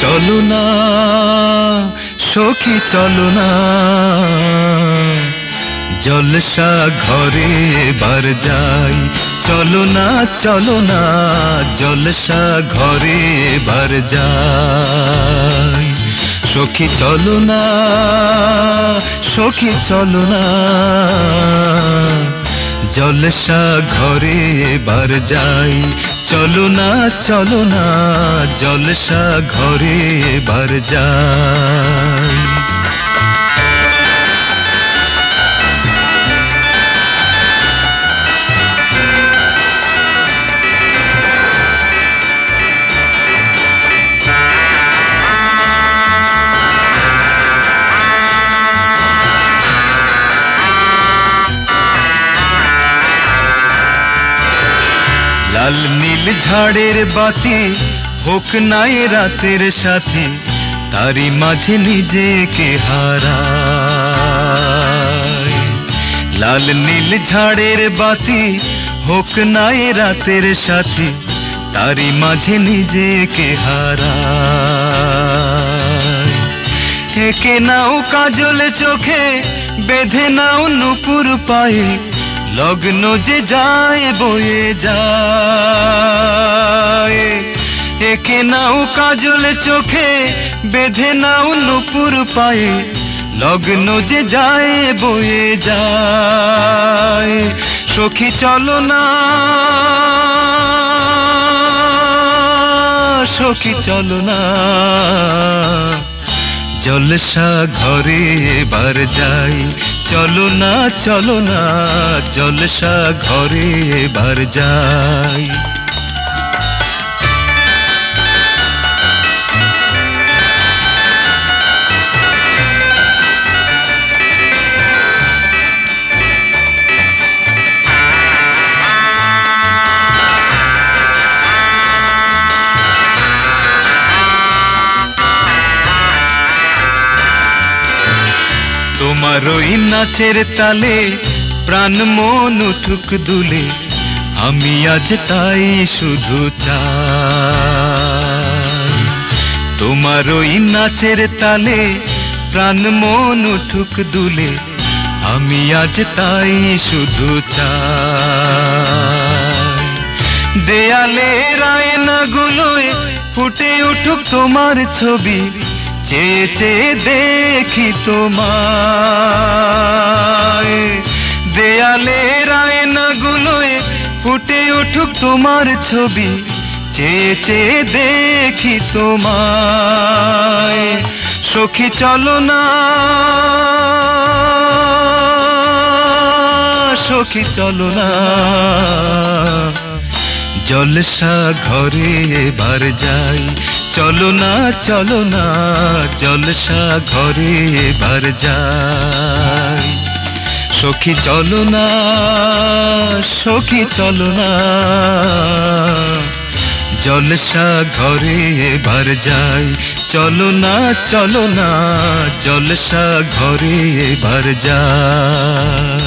চলো না, সখী চলো না। জলসা ঘরে এবার যাই, চলো না চলো না, জলসা ঘরে এবার যাই। সখী চলো না, সখী চলো না। জলসা ঘরে বার যাই। চলো না চলো না জলসা ঘরে বার যাই। লাল নীল ঝাড়ের বাতি, হোক নাই রাতের সাথে তারি মাঝে নিজেকে হারাই। লাল নীল ঝাড়ের বাতি, হোক নাই রাতের সাথে তারি মাঝে নিজেকে হারাই। একে নাও কাজল চোখে, বেঁধে নাও নুপুর পায়ে লগ্ন যে যায়, বয়ে যায়। একে নাও কাজল চোখে, বেঁধে নাও নুপুর পায়ে। লগ্ন যে যায়, বয়ে যায়। সখী, চলো না। সখী, চলো না। জলসা ঘরে এবার যাই। চলো না চলো না জলসা ঘরে এবার যাই। তোমার ওই নাচের তালে, প্রাণ মন উঠুক দুলে। আমি আজ তাই শুধু চাই। তোমার ওই নাচের তালে, প্রাণ মন উঠুক দুলে। আমি আজ তাই শুধু চাই। দেয়ালে রায়না গুলোয় ফুটে উঠুক তোমার ছবি। চেয়ে দেখি তোমায়। দেয়ালে রায়না গুলোয় ফুটে উঠুক তোমার ছবি। চেয়ে দেখি তোমায়। সখী, চলো না। সখী, চলো না। জলসা ঘরে এবার যাই। চলো না চলো না, জলসা ঘরে এবার যাই। সখী, চলো না, সখী, চলো না, জলসা ঘরে এবার যাই। চলো না চলো না, জলসা ঘরে এবার যাই।